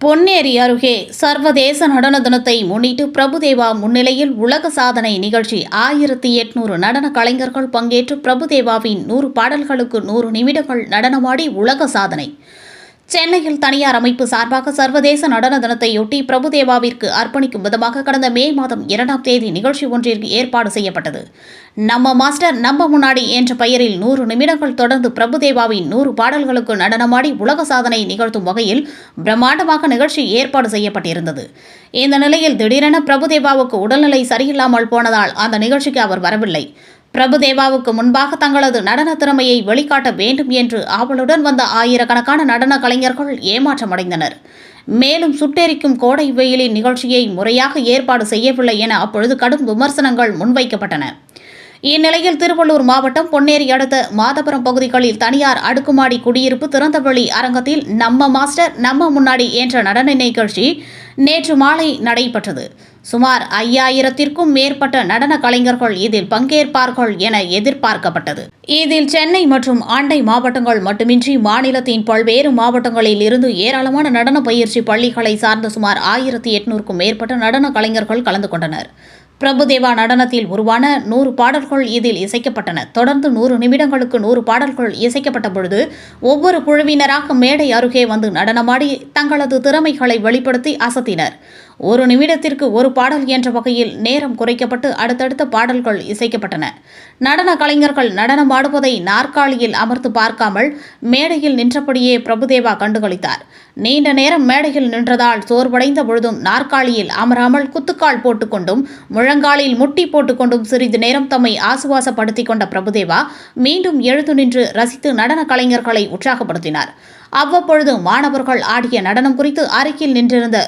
பொன்னேரி அருகே சர்வதேச நடன தினத்தை முன்னிட்டு பிரபுதேவா முன்னிலையில் உலக சாதனை நிகழ்ச்சி ஆயிரத்தி எட்நூறு நடன கலைஞர்கள் பங்கேற்று பிரபுதேவாவின் நூறு பாடல்களுக்கு நூறு நிமிடங்கள் நடனமாடி உலக சாதனை. சென்னையில் தனியார் அமைப்பு சார்பாக சர்வதேச நடன தினத்தையொட்டி பிரபுதேவாவிற்கு அர்ப்பணிக்கும் விதமாக கடந்த மே மாதம் இரண்டாம் தேதி நிகழ்ச்சி ஒன்றிற்கு ஏற்பாடு செய்யப்பட்டது. நம்ம மாஸ்டர் நம்ம முன்னாடி என்ற பெயரில் நூறு நிமிடங்கள் தொடர்ந்து பிரபுதேவாவின் நூறு பாடல்களுக்கு நடனமாடி உலக சாதனை நிகழ்த்தும் வகையில் பிரம்மாண்டமாக நிகழ்ச்சி ஏற்பாடு செய்யப்பட்டிருந்தது. இந்த நிலையில் திடீரென பிரபுதேவாவுக்கு உடல்நிலை சரியில்லாமல் போனதால் அந்த நிகழ்ச்சிக்கு அவர் வரவில்லை. பிரபுதேவாவுக்கு முன்பாக தங்களது நடன திறமையை வெளிக்காட்ட வேண்டும் என்று ஆவலுடன் வந்த ஆயிரக்கணக்கான நடன கலைஞர்கள் ஏமாற்றமடைந்தனர். மேலும் சுட்டெரிக்கும் கோடை வெயிலின் நிகழ்ச்சியை முறையாக ஏற்பாடு செய்யவில்லை என அப்பொழுது கடும் விமர்சனங்கள் முன்வைக்கப்பட்டன. இந்நிலையில் திருவள்ளூர் மாவட்டம் பொன்னேரி அடுத்த மாதபுரம் பகுதிகளில் தனியார் அடுக்குமாடி குடியிருப்பு திறந்தவெளி அரங்கத்தில் நம்ம மாஸ்டர் நம்ம முன்னாடி என்ற நடன நிகழ்ச்சி நேற்று மாலை நடைபெற்றது. சுமார் ஐயாயிரத்திற்கும் மேற்பட்ட நடன கலைஞர்கள் இதில் பங்கேற்பார்கள் என எதிர்பார்க்கப்பட்டது. இதில் சென்னை மற்றும் ஆண்டை மாவட்டங்கள் மட்டுமின்றி மாநிலத்தின் பல்வேறு மாவட்டங்களில் இருந்து ஏராளமான நடன பயிற்சி பள்ளிகளை சார்ந்த சுமார் ஆயிரத்தி எட்நூறுக்கும் மேற்பட்ட நடன கலைஞர்கள் கலந்து கொண்டனர். பிரபுதேவா நடனத்தில் உருவான நூறு பாடல்கள் இதில் இசைக்கப்பட்டன. தொடர்ந்து நூறு நிமிடங்களுக்கு நூறு பாடல்கள் இசைக்கப்பட்ட பொழுது ஒவ்வொரு குழுவினராக மேடை அருகே வந்து நடனமாடி தங்களது திறமைகளை வெளிப்படுத்தி அசத்தினர். ஒரு நிமிடத்திற்கு ஒரு பாடல் என்ற வகையில் நேரம் குறைக்கப்பட்டு அடுத்தடுத்த பாடல்கள் இசைக்கப்பட்டன. நடன கலைஞர்கள் நடனம் ஆடுவதை நாற்காலியில் அமர்ந்து பார்க்காமல் மேடையில் நின்றபடியே பிரபுதேவா கண்டுகளித்தார். நீண்ட நேரம் மேடையில் நின்றதால் சோர்வடைந்த பொழுதும் நாற்காலியில் அமராமல் குத்துக்கால் போட்டுக்கொண்டும் முழங்காலில் முட்டி போட்டுக்கொண்டும் சிறிது நேரம் தம்மை ஆசுவாசப்படுத்திக் கொண்ட பிரபுதேவா மீண்டும் எழுந்து நின்று ரசித்து நடன கலைஞர்களை உற்சாகப்படுத்தினார். அவ்வப்பொழுது மாணவர்கள் ஆடிய நடனம் குறித்து அருகில் நின்றிருந்த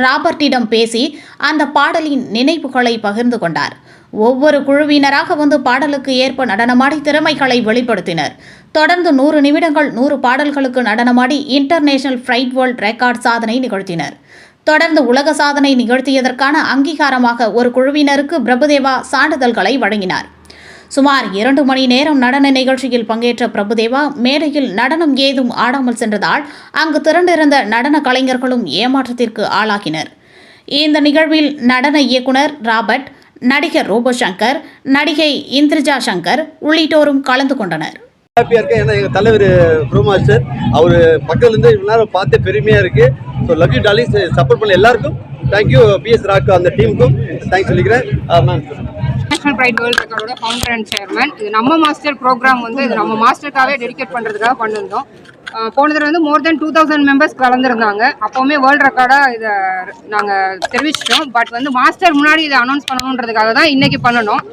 ராபர்ட்டிடம் பேசி அந்த பாடலின் நினைவுகளை பகிர்ந்து கொண்டார். ஒவ்வொரு குழுவினராக வந்து பாடலுக்கு ஏற்ப நடனமாடி திறமைகளை வெளிப்படுத்தினர். தொடர்ந்து நூறு நிமிடங்கள் நூறு பாடல்களுக்கு நடனமாடி இன்டர்நேஷனல் ஃப்ரைட் வேர்ல்ட் ரெக்கார்ட் சாதனை நிகழ்த்தினர். தொடர்ந்து உலக சாதனை நிகழ்த்தியதற்கான அங்கீகாரமாக ஒரு குழுவினருக்கு பிரபுதேவா சான்றிதழ்களை வழங்கினார். சுமார் இரண்டு மணி நேரம் நடன நிகழ்ச்சியில் பங்கேற்ற பிரபுதேவா மேடையில் நடனம் ஏதும் ஆடாமல் சென்றதால் அங்கு திரண்டிருந்த நடன கலைஞர்களும் ஏமாற்றத்திற்கு ஆளாகினர். இந்த நிகழ்வில் நடன இயக்குனர் ராபர்ட் நடிகர் ரூபசங்கர் நடிகை இந்திரஜா சங்கர் உள்ளிட்டோரும் கலந்து கொண்டனர். ஹாப்பியாக இருக்கேன். ஏன்னா எங்கள் தலைவர் ப்ரோ மாஸ்டர் அவர் பக்கத்துல இருந்து இவ்வளோ நேரம் பார்த்து பெருமையாக இருக்கு. ஸோ லவ் யூ டாலிஸ் சப்போர்ட் பண்ண எல்லாருக்கும் தேங்க்யூ பிஎஸ் ராக்கு அந்த டீமுக்கும் தேங்க்ஸ் சொல்லிக்கிறேன். மேம் நேஷனல் பிரைட் வேர்ல்ட் ரெக்கார்டோட ஃபவுண்டர் அண்ட் சேர்மன் இது நம்ம மாஸ்டர் ப்ரோக்ராம் வந்து இது நம்ம மாஸ்டருக்காகவே டெடிகேட் பண்ணுறதுக்காக பண்ணியிருந்தோம் போன தடவை வந்து more than two thousand members கலந்துருந்தாங்க. அப்போவுமே வேர்ல்ட் ரெக்கார்டாக இதை நாங்கள் தெரிவிச்சிட்டோம். பட் வந்து மாஸ்டர் முன்னாடி இதை அனௌன்ஸ் பண்ணணுன்றதுக்காக தான் இன்றைக்கி பண்ணணும்.